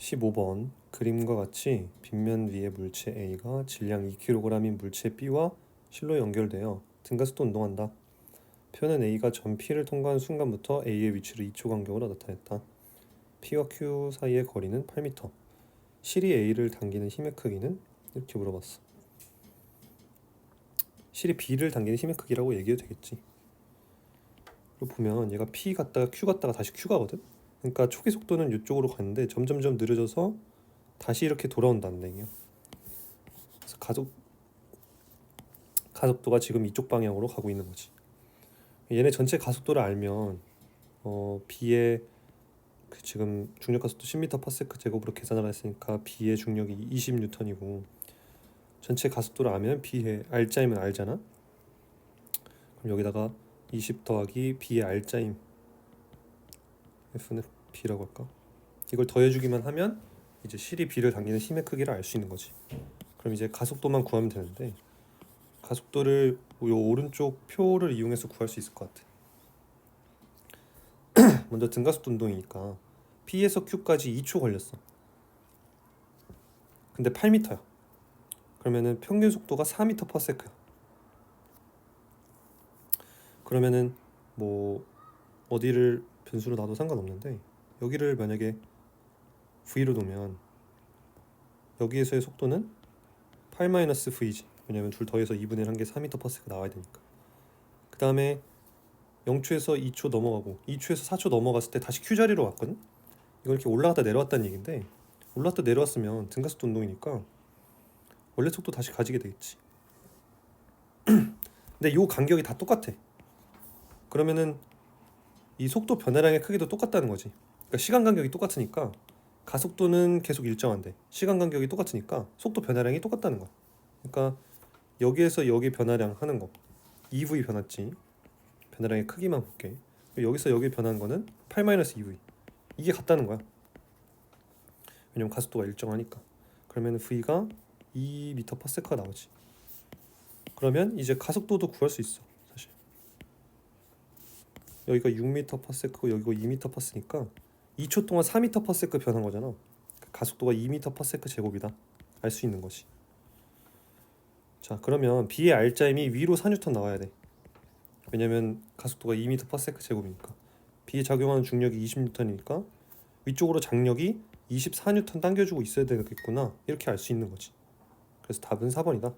15번 그림과 같이 빗면 위의 물체 A가 질량 2kg인 물체 B와 실로 연결되어 등가속도 운동한다. 표는 A가 전 P를 통과한 순간부터 A의 위치를 2초 간격으로 나타냈다. P와 Q 사이의 거리는 8m. 실이 A를 당기는 힘의 크기는 이렇게 물어봤어. 실이 B를 당기는 힘의 크기라고 얘기해도 되겠지. 그리고 보면 얘가 P 갔다가 Q 갔다가 다시 Q 가거든. 그러니까 초기 속도는 이쪽으로 가는데 점점점 느려져서 다시 이렇게 돌아온다는 얘기예요. 그래서 가속 가속도가 지금 이쪽 방향으로 가고 있는 거지. 얘네 전체 가속도를 알면 어 B의 그 지금 중력 가속도 10m/s 제곱으로 계산을 했으니까 B의 중력이 20N이고 전체 가속도를 알면 B의 R자임은 알잖아. 그럼 여기다가 20 더하기 B의 R자임 F는 B라고 할까? 이걸 더해주기만 하면 이제 실이 B를 당기는 힘의 크기를 알 수 있는 거지. 그럼 이제 가속도만 구하면 되는데 가속도를 요 오른쪽 표를 이용해서 구할 수 있을 것 같아. 먼저 등가속도 운동이니까 P에서 Q까지 2초 걸렸어. 근데 8m야. 그러면은 평균 속도가 4m/s야. 그러면은 뭐 어디를 변수로 놔도 상관없는데 여기를 만약에 v로 두면 여기에서의 속도는 8-v지. 왜냐면 둘 더해서 2분의 1한 게 4m/s가 나와야 되니까. 그 다음에 0초에서 2초 넘어가고 2초에서 4초 넘어갔을 때 다시 q 자리로 왔거든? 이걸 이렇게 올라갔다 내려왔다는 얘긴데 올라갔다 내려왔으면 등가속도 운동이니까 원래 속도 다시 가지게 되겠지. 근데 요 간격이 다 똑같아. 그러면은 이 속도 변화량의 크기도 똑같다는 거지. 그러니까 시간 간격이 똑같으니까 가속도는 계속 일정한데 시간 간격이 똑같으니까 속도 변화량이 똑같다는 거야. 그러니까 여기에서 여기 변화량 하는 거 EV 변했지. 변화량의 크기만 볼게. 여기서 여기 변한 거는 8-EV 이게 같다는 거야. 왜냐면 가속도가 일정하니까. 그러면 V가 2m/s가 나오지. 그러면 이제 가속도도 구할 수 있어. 여기가 6m/s고 여기가 2m/s니까 2초 동안 4m/s 변한 거잖아. 가속도가 2m/s 제곱이다. 알 수 있는 거지. 자, 그러면 B의 R자임이 위로 4N 나와야 돼. 왜냐면 가속도가 2m/s 제곱이니까. B에 작용하는 중력이 20N이니까 위쪽으로 장력이 24N 당겨주고 있어야 되겠구나. 이렇게 알 수 있는 거지. 그래서 답은 4번이다.